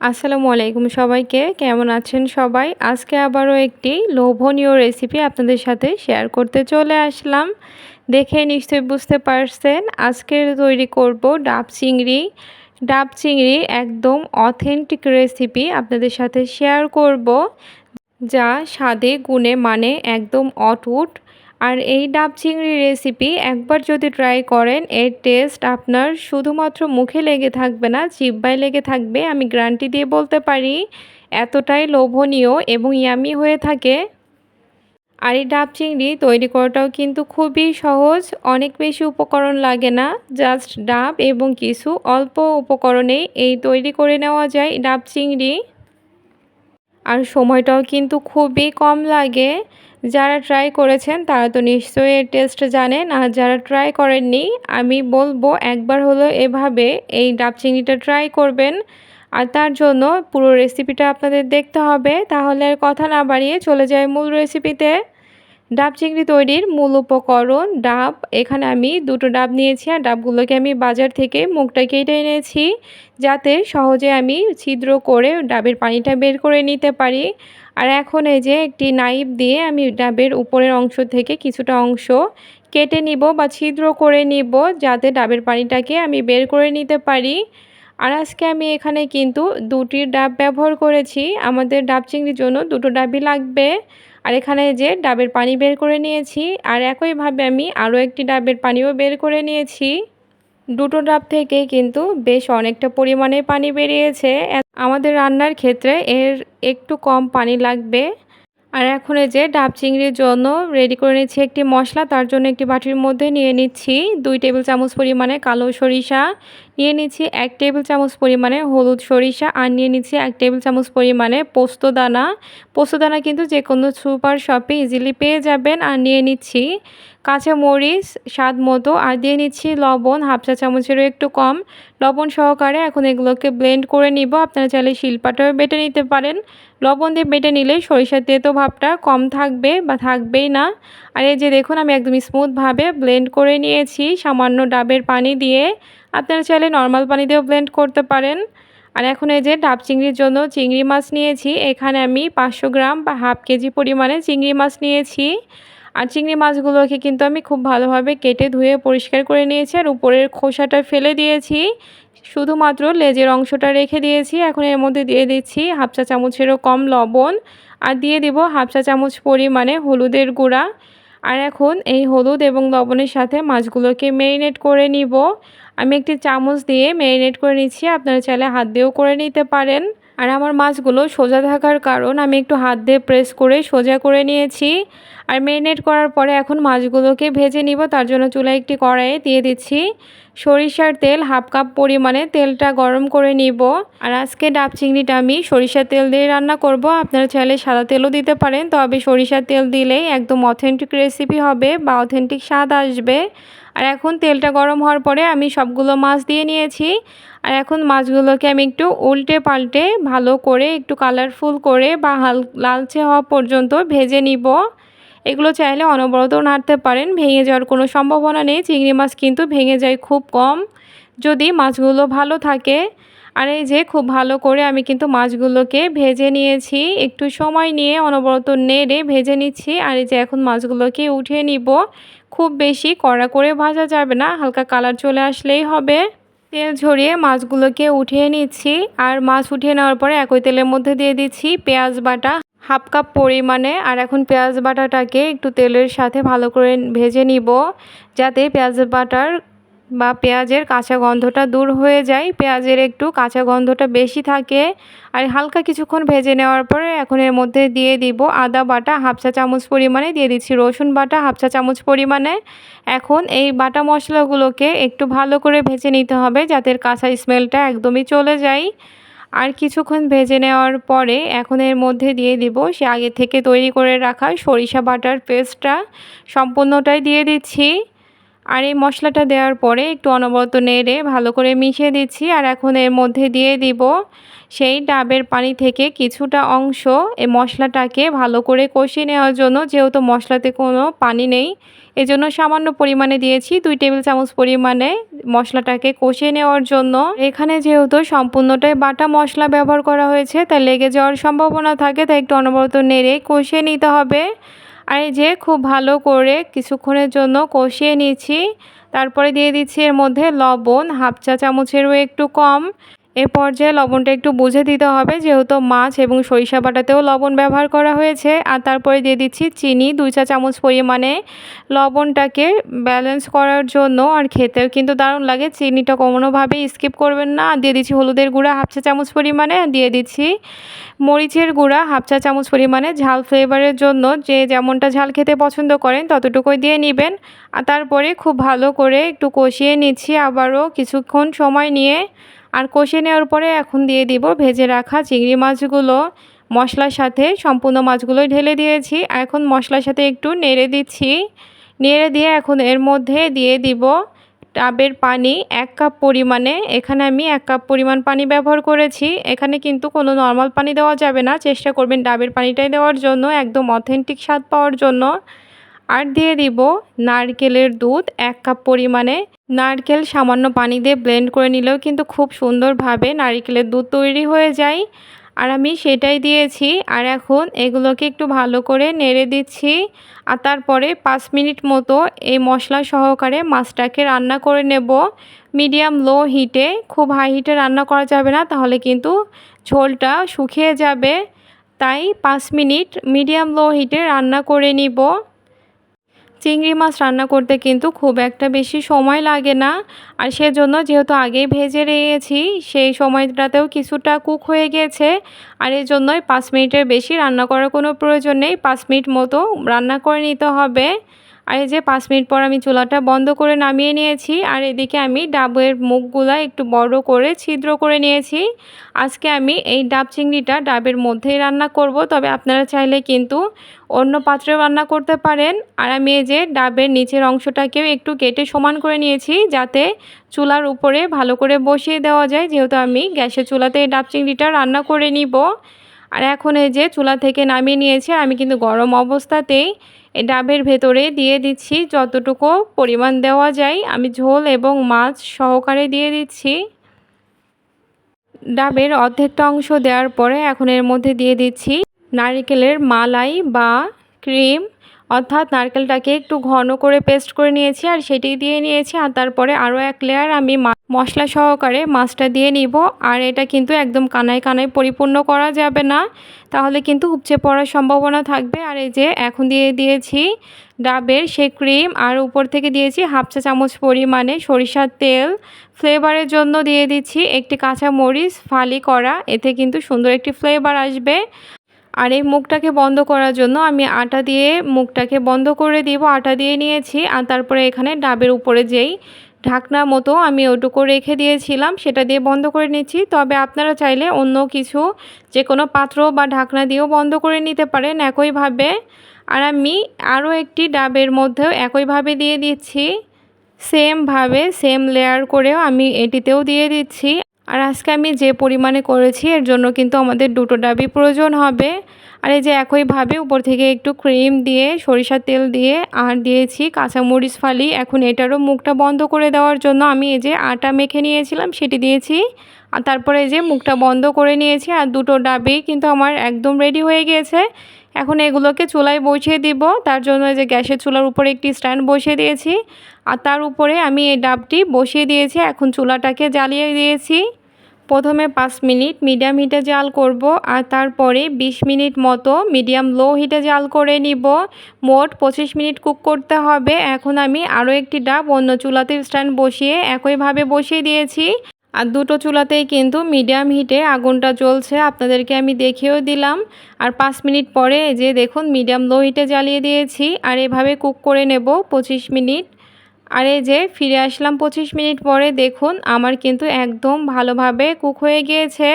আসসালামু আলাইকুম সবাইকে, কেমন আছেন সবাই? আজকে আবারও একটি লোভনীয় রেসিপি আপনাদের সাথে শেয়ার করতে চলে আসলাম। দেখে নিশ্চয়ই বুঝতে পারছেন আজকে তৈরি করব ডাব চিংড়ি। ডাব চিংড়ি একদম অথেন্টিক রেসিপি আপনাদের সাথে শেয়ার করব। যা স্বাদে, গুণে মানে একদম অটুট। আর এই ডাব চিংড়ি রেসিপি একবার যদি ট্রাই করেন, এর টেস্ট আপনার শুধুমাত্র মুখে লেগে থাকবে না, জিব্বায় লেগে থাকবে, আমি গ্যারান্টি দিয়ে বলতে পারি, এতটাই লোভনীয় এবং ইয়ামি হয়ে থাকে। আর এই ডাব চিংড়ি তৈরি করাটাও কিন্তু খুবই সহজ, অনেক বেশি উপকরণ লাগে না জাস্ট ডাব এবং কিছু অল্প উপকরণেই এই তৈরি করে নেওয়া যায় ডাব চিংড়ি। আর সময়টাও কিন্তু খুবই কম লাগে। যারা ট্রাই করেছেন তারা তো নিশ্চয়ই এর টেস্ট জানেন। আর যারা ট্রাই করেননি, আমি বলব একবার হলো এভাবে এই ডাব চিংড়িটা ট্রাই করবেন। আর তার জন্য পুরো রেসিপিটা আপনাদের দেখতে হবে। তাহলে আর কথা না বাড়িয়ে চলে যায় মূল রেসিপিতে ডাব চিংড়ি তৈরির মূল উপকরণ ডাব। এখানে আমি দুটো ডাব নিয়েছি আর ডাবগুলোকে আমি বাজার থেকে মুখটা কেটে এনেছি যাতে সহজে আমি ছিদ্র করে ডাবের পানিটা বের করে নিতে পারি। আর এখন এই যে একটি নাইফ দিয়ে আমি ডাবের উপরের অংশ থেকে কিছুটা অংশ কেটে নিব বা ছিদ্র করে নিব যাতে ডাবের পানিটাকে আমি বের করে নিতে পারি। আর আজকে আমি এখানে কিন্তু দুটি ডাব ব্যবহার করেছি। আমাদের ডাব চিংড়ির জন্য দুটো ডাবই লাগবে। আর এখানে যে ডাবের পানি বের করে নিয়েছি, আর একইভাবে আমি আরও একটি ডাবের পানিও বের করে নিয়েছি। দুটো ডাব থেকে কিন্তু বেশ অনেকটা পরিমাণে পানি বেরিয়েছে। আমাদের রান্নার ক্ষেত্রে এর একটু কম পানি লাগবে। আর এখন যে ডাব চিংড়ির জন্য রেডি করে নিচ্ছি একটি মশলা, তার জন্য একটি বাটির মধ্যে নিয়ে নিচ্ছি দুই টেবিল চামচ পরিমাণে কালো সরিষা নিয়ে নিচ্ছি এক টেবিল চামচ পরিমাণে হলুদ সরিষা আর নিয়ে নিচ্ছি এক টেবিল চামচ পরিমাণে পোস্তদানা পোস্তদানা কিন্তু যে কোনো সুপার শপে ইজিলি পেয়ে যাবেন। আর নিয়ে নিচ্ছি কাঁচা মরিচ স্বাদ মতো। আর দিয়ে নিচ্ছি লবণ, হাফ চা চামচেরও একটু কম। লবণ সহকারে এখন এগুলোকে ব্লেন্ড করে নিব। আপনারা চাইলে শিলপাটাও বেটে নিতে পারেন। লবণ দিয়ে বেটে নিলে সরিষার তেতো ভাবটা কম থাকবে বা থাকবেই না। আর এই যে দেখুন, আমি একদম স্মুথভাবে ব্লেন্ড করে নিয়েছি। সামান্য ডাবের পানি দিয়ে। আপনারা চাইলে নর্মাল পানি দিয়েও ব্লেন্ড করতে পারেন। আর এখন এই যে ডাব চিংড়ির জন্য চিংড়ি মাছ নিয়েছি। এখানে আমি পাঁচশো গ্রাম বা হাফ কেজি পরিমাণে চিংড়ি মাছ নিয়েছি। আর চিংড়ি মাছগুলোকে কিন্তু আমি খুব ভালোভাবে কেটে ধুয়ে পরিষ্কার করে নিয়েছি আর উপরের খোসাটা ফেলে দিয়েছি। শুধুমাত্র লেজের অংশটা রেখে দিয়েছি। এখন এর মধ্যে দিয়ে দিচ্ছি হাফ চা চামচেরও কম লবণ। আর দিয়ে দিব হাফ চা চামচ পরিমাণে হলুদের গুঁড়া। আর এখন এই হলুদ এবং লবণের সাথে মাছগুলোকে ম্যারিনেট করে নিব। আমি একটি চামচ দিয়ে ম্যারিনেট করে নিচ্ছি, আপনারা চাইলে হাত দিয়েও করে নিতে পারেন। আর আমার মাছগুলো সোজা থাকার কারণ, আমি একটু হাত দিয়ে প্রেস করে সোজা করে নিয়েছি। আর ম্যারিনেট করার পরে এখন মাছগুলোকে ভেজে নিব, তার জন্য চুলায় একটি কড়াইয়ে দিয়ে দিচ্ছি। সরিষার তেল হাফ কাপ পরিমাণে তেলটা গরম করে নিব। আর আজকে ডাব চিংড়িটা আমি সরিষার তেল দিয়ে রান্না করব। আপনারা চাইলে সাদা তেলও দিতে পারেন, তবে সরিষার তেল দিলেই একদম অথেন্টিক রেসিপি হবে বা অথেন্টিক স্বাদ আসবে। আর এখন তেলটা গরম হওয়ার পরে আমি সবগুলো মাছ দিয়ে নিয়েছি। আর এখন মাছগুলোকে আমি একটু উল্টে পাল্টে ভালো করে একটু কালারফুল করে বা হাল, লালচে হওয়া পর্যন্ত ভেজে নিব। এগুলো চাইলে অনবরত নাড়তে পারেন। ভেঙে যাওয়ার কোনো সম্ভাবনা নেই। চিংড়ি মাছ কিন্তু ভেঙে যায় খুব কম। যদি মাছগুলো ভালো থাকে, আর এই যে খুব ভালো করে আমি কিন্তু মাছগুলোকে ভেজে নিয়েছি, একটু সময় নিয়ে অনবরত নেড়ে ভেজে নিচ্ছি। আর এই যে এখন মাছগুলোকে উঠিয়ে নিব। খুব বেশি কড়া করে ভাজা যাবে না, হালকা কালার চলে আসলেই হবে। তেল ঝরিয়ে মাছগুলোকে উঠিয়ে নিচ্ছি। আর মাছ উঠিয়ে নেওয়ার পরে একই তেলের মধ্যে দিয়ে দিচ্ছি পেঁয়াজ বাটা। হাফ কাপ পরিমাণে আর এখন পেঁয়াজ বাটাটাকে একটু তেলের সাথে ভালো করে ভেজে নিব, যাতে পেঁয়াজ বাটার বা পেঁয়াজের কাঁচা গন্ধটা দূর হয়ে যায়। পেঁয়াজের একটু কাঁচা গন্ধটা বেশি থাকে আর হালকা কিছুক্ষণ ভেজে নেওয়ার পরে এখন এর মধ্যে দিয়ে দিব আদা বাটা, হাফ চা চামচ পরিমাণে, দিয়ে দিচ্ছি রসুন বাটা, হাফ চা চামচ পরিমাণে। এখন এই বাটা মশলাগুলোকে একটু ভালো করে ভেজে নিতে হবে, যাতে কাঁচা স্মেলটা একদমই চলে যায়। আর কিছুক্ষণ ভেজে নেওয়ার পরে এখন এর মধ্যে দিয়ে দিব সে আগে থেকে তৈরি করে রাখা সরিষা বাটার পেস্টটা সম্পূর্ণটাই দিয়ে দিচ্ছি। আর এই মশলাটা দেওয়ার পরে একটু অনবরত নেড়ে ভালো করে মিশিয়ে দিচ্ছি আর এখন এর মধ্যে দিয়ে দিব সেই ডাবের পানি থেকে কিছুটা অংশ এই মশলাটাকে ভালো করে কষিয়ে নেওয়ার জন্য, যেহেতু মশলাতে কোনো পানি নেই, এজন্য সামান্য পরিমাণে দিয়েছি, দুই টেবিল চামচ পরিমাণে মশলাটাকে কষিয়ে নেওয়ার জন্য। এখানে যেহেতু সম্পূর্ণটাই বাটা মশলা ব্যবহার করা হয়েছে, তাই লেগে যাওয়ার সম্ভাবনা থাকে, তাই একটু অনবরত নেড়ে কষিয়ে নিতে হবে। আর এই যে খুব ভালো করে কিছুক্ষণের জন্য কষিয়ে নিয়েছি তারপরে দিয়ে দিচ্ছি এর মধ্যে লবণ, হাফ চা চামচেরও একটু কম। এ পর্যায়ে লবণটা একটু বুঝে দিতে হবে, যেহেতু মাছ এবং সরিষা বাটাতেও লবণ ব্যবহার করা হয়েছে। আর তারপরে দিয়ে দিচ্ছি চিনি, দুই চা চামচ পরিমাণে লবণটাকে ব্যালেন্স করার জন্য। আর খেতেও কিন্তু দারুণ লাগে, চিনিটা কোনোভাবে স্কিপ করবেন না। দিয়ে দিচ্ছি হলুদের গুঁড়া, হাফ চা চামচ পরিমাণে। দিয়ে দিচ্ছি মরিচের গুঁড়া, হাফ চা চামচ পরিমাণে। ঝাল ফ্লেভারের জন্য যে যেমনটা ঝাল খেতে পছন্দ করেন, ততটুকুই দিয়ে নেবেন। আর তারপরে খুব ভালো করে একটু কষিয়ে নিচ্ছি। আবারও কিছুক্ষণ সময় নিয়ে আর কষিয়ে নেওয়ার পরে এখন দিয়ে দিব ভেজে রাখা চিংড়ি মাছগুলো। মশলার সাথে সম্পূর্ণ মাছগুলোই ঢেলে দিয়েছি। এখন মশলার সাথে একটু নেড়ে দিচ্ছি। নেড়ে দিয়ে এখন এর মধ্যে দিয়ে দিব ডাবের পানি এক কাপ পরিমাণে। এখানে আমি এক কাপ পরিমাণ পানি ব্যবহার করেছি। এখানে কিন্তু কোনো নর্মাল পানি দেওয়া যাবে না। চেষ্টা করবেন ডাবের পানিটাই দেওয়ার জন্য, একদম অথেন্টিক স্বাদ পাওয়ার জন্য। আর দিয়ে দিব নারকেলের দুধ এক কাপ পরিমাণে। নারকেল সামান্য পানি দিয়ে ব্লেন্ড করে নিলেও কিন্তু খুব সুন্দরভাবে নারকেলের দুধ তৈরি হয়ে যায়। আর আমি সেটাই দিয়েছি। আর এখন এগুলোকে একটু ভালো করে নেড়ে দিচ্ছি। আর তারপরে পাঁচ মিনিট মতো এই মশলা সহকারে মাছটাকে রান্না করে নেব। মিডিয়াম লো হিটে, খুব হাই হিটে রান্না করা যাবে না, তাহলে কিন্তু ঝোলটা শুকিয়ে যাবে। তাই পাঁচ মিনিট মিডিয়াম লো হিটে রান্না করে নিব। চিংড়ি মাছ রান্না করতে কিন্তু খুব একটা বেশি সময় লাগে না। আর সেজন্য যেহেতু আগেই ভেজে রেখেছি, সেই সময়টাতেও কিছুটা কুক হয়ে গেছে। আর এই জন্যই পাঁচ মিনিটের বেশি রান্না করার কোনো প্রয়োজন নেই, পাঁচ মিনিট মতো রান্না করে নিতে হবে। আর এই যে পাঁচ মিনিট পর আমি চুলাটা বন্ধ করে নামিয়ে নিয়েছি, আর এদিকে আমি ডাবের মুখগুলা একটু বড় করে ছিদ্র করে নিয়েছি। আজকে আমি এই ডাব চিংড়িটা ডাবের মধ্যেই রান্না করব, তবে আপনারা চাইলে কিন্তু অন্য পাত্রে রান্না করতে পারেন। আর আমি এই যে ডাবের নিচের অংশটাকেও একটু কেটে সমান করে নিয়েছি, যাতে চুলার উপরে ভালো করে বসিয়ে দেওয়া যায়। যেহেতু আমি গ্যাসের চুলাতে এই ডাব চিংড়িটা রান্না করে নিব। আর এখন এই যে চুলা থেকে নামিয়ে নিয়েছি আমি কিন্তু গরম অবস্থাতেই ডাবের ভেতরে দিয়ে দিচ্ছি যতটুকু পরিমাণ দেওয়া যায়। আমি ঝোল এবং মাছ সহকারে দিয়ে দিচ্ছি। ডাবের অর্ধেকটা অংশ দেওয়ার পরে এখন এর মধ্যে দিয়ে দিচ্ছি নারিকেলের মালাই বা ক্রিম। অর্থাৎ নারকেলটাকে একটু ঘন করে পেস্ট করে নিয়েছি আর সেটি দিয়ে নিয়েছি আর তারপরে আরও এক লেয়ার আমি মশলা সহকারে মাছটা দিয়ে নিব। আর এটা কিন্তু একদম কানায় কানায় পরিপূর্ণ করা যাবে না। তাহলে কিন্তু উপচে পড়ার সম্ভাবনা থাকবে। আর এই যে এখন দিয়ে দিয়েছি ডাবের সে ক্রিম আর উপর থেকে দিয়েছি হাফ চা চামচ পরিমাণে সরিষার তেল। ফ্লেভারের জন্য দিয়ে দিচ্ছি একটি কাঁচা মরিচ ফালি করা। এতে কিন্তু সুন্দর একটি ফ্লেভার আসবে। আর এই মুখটাকে বন্ধ করার জন্য আমি আটা দিয়ে মুখটাকে বন্ধ করে দিব। আটা দিয়ে নিয়েছি আর তারপরে এখানে ডাবের উপরে যেই ঢাকনা মতো আমি ওটুকু রেখে দিয়েছিলাম, সেটা দিয়ে বন্ধ করে নিচ্ছি। তবে আপনারা চাইলে অন্য কিছু যে কোনো পাত্র বা ঢাকনা দিয়েও বন্ধ করে নিতে পারেন একইভাবে। আর আমি আরও একটি ডাবের মধ্যেও একইভাবে দিয়ে দিচ্ছি। সেমভাবে, সেম লেয়ার করেও আমি এটিতেও দিয়ে দিচ্ছি। আর আজকে আমি যে পরিমাণে করেছি, এর জন্য কিন্তু আমাদের দুটো ডাবি প্রয়োজন হবে। আর এই যে একইভাবে উপর থেকে একটু ক্রিম দিয়ে, সরিষার তেল দিয়ে আর দিয়েছি কাঁচামরিচ ফালি। এখন এটারও মুখটা বন্ধ করে দেওয়ার জন্য আমি এই যে আটা মেখে নিয়েছিলাম, সেটি দিয়েছি। আর তারপরে এই যে মুখটা বন্ধ করে নিয়েছি, আর দুটো ডাবি কিন্তু আমার একদম রেডি হয়ে গিয়েছে। এখন এগুলোকে চুলায় বসিয়ে দিব। তার জন্য যে গ্যাসের চুলার উপরে একটি স্ট্যান্ড বসিয়ে দিয়েছি। আর তার উপরে আমি এই ডাবটি বসিয়ে দিয়েছি। এখন চুলাটাকে জ্বালিয়ে দিয়েছি। প্রথমে পাঁচ মিনিট মিডিয়াম হিটে জাল করব আর তারপরে ২০ মিনিট মতো মিডিয়াম লো হিটে জাল করে নিব। মোট পঁচিশ মিনিট কুক করতে হবে। এখন আমি আরও একটি ডাব অন্য চুলাতে স্ট্যান্ড বসিয়ে একইভাবে বসিয়ে দিয়েছি। আর দুটো চুলাতেই কিন্তু মিডিয়াম হিটে আগুনটা জ্বলছে, আপনাদেরকে আমি দেখিয়েও দিলাম। আর পাঁচ মিনিট পরে যে দেখুন, মিডিয়াম লো হিটে জ্বালিয়ে দিয়েছি। আর এভাবে কুক করে নেব পঁচিশ মিনিট। আর এই যে ফিরে আসলাম পঁচিশ মিনিট পরে, দেখুন আমার কিন্তু একদম ভালোভাবে কুক হয়ে গিয়েছে।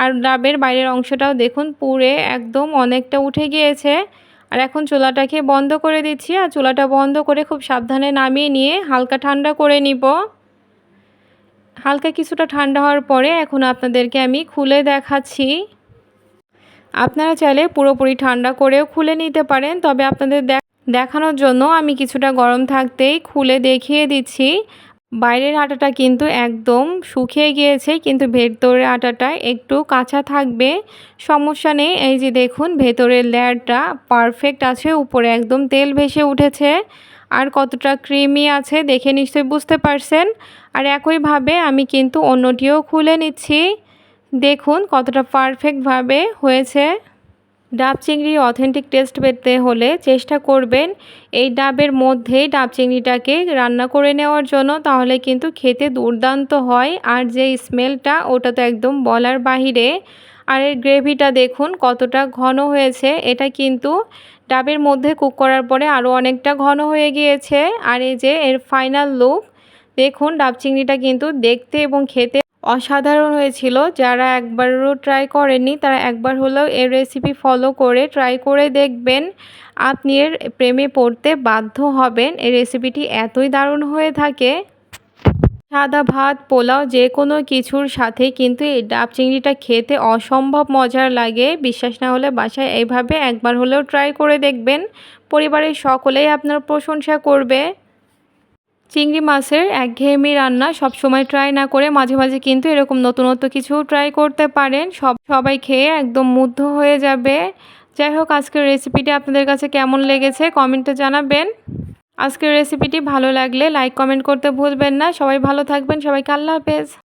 আর ডাবের বাইরের অংশটাও দেখুন পুড়ে একদম অনেকটা উঠে গিয়েছে। আর এখন চুলাটাকে বন্ধ করে দিচ্ছি, আর চুলাটা বন্ধ করে খুব সাবধানে নামিয়ে নিয়ে হালকা ঠান্ডা করে নিব। হালকা কিছুটা ঠান্ডা হওয়ার পরে এখন আপনাদেরকে আমি খুলে দেখাচ্ছি। আপনারা চাইলে পুরোপুরি ঠান্ডা করেও খুলে নিতে পারেন, তবে আপনাদের দেখানোর জন্য আমি কিছুটা গরম থাকতেই খুলে দেখিয়ে দিচ্ছি। বাইরের আটাটা কিন্তু একদম শুকিয়ে গিয়েছে, কিন্তু ভেতরের আটাটা একটু কাঁচা থাকবে। সমস্যা নেই, এই যে দেখুন, ভেতরের লেয়ারটা পারফেক্ট আছে, উপরে একদম তেল ভেসে উঠেছে। আর কতটা ক্রিমি আছে দেখে নিশ্চয়ই বুঝতে পারছেন। আর একইভাবে আমি কিন্তু অন্যটিও খুলে নিচ্ছি। দেখুন কতটা পারফেক্টভাবে হয়েছে। ডাব চিংড়ির অথেন্টিক টেস্ট পেতে হলে চেষ্টা করবেন এই ডাবের মধ্যেই ডাব চিংড়িটাকে রান্না করে নেওয়ার জন্য, তাহলে কিন্তু খেতে দুর্দান্ত হয় আর যে স্মেলটা, ওটা তো একদম বলার বাহিরে। আর এর গ্রেভিটা দেখুন কতটা ঘন হয়েছে, এটা কিন্তু ডাবের মধ্যে কুক করার পরে আরও অনেকটা ঘন হয়ে গিয়েছে। আর এই যে এর ফাইনাল লুক দেখুন ডাব চিংড়িটা কিন্তু দেখতে এবং খেতে অসাধারণ হয়েছিল। যারা একবারও ট্রাই করেননি তারা একবার হলেও এর রেসিপি ফলো করে ট্রাই করে দেখবেন। আপনি এর প্রেমে পড়তে বাধ্য হবেন। এই রেসিপিটি এতই দারুণ হয়ে থাকে। সাদা ভাত, পোলাও যে কোনো কিছুর সাথে কিন্তু এই ডাব চিংড়িটা খেতে অসম্ভব মজার লাগে। বিশ্বাস না হলে বাসায় এইভাবে একবার হলেও ট্রাই করে দেখবেন। পরিবারের সকলেই আপনার প্রশংসা করবে। চিংড়ি মাছের একঘেয়েমি রান্না সব সময় ট্রাই না করে মাঝে মাঝে কিন্তু এরকম নতুনত্ব কিছু ট্রাই করতে পারেন। সব, সবাই খেয়ে একদম মুগ্ধ হয়ে যাবে। যাই হোক, আজকের রেসিপিটি আপনাদের কাছে কেমন লেগেছে কমেন্টে জানাবেন। আজকের রেসিপিটি ভালো লাগলে লাইক কমেন্ট করতে ভুলবেন না। সবাই ভালো থাকবেন। সবাইকে আল্লাহ হাফেজ।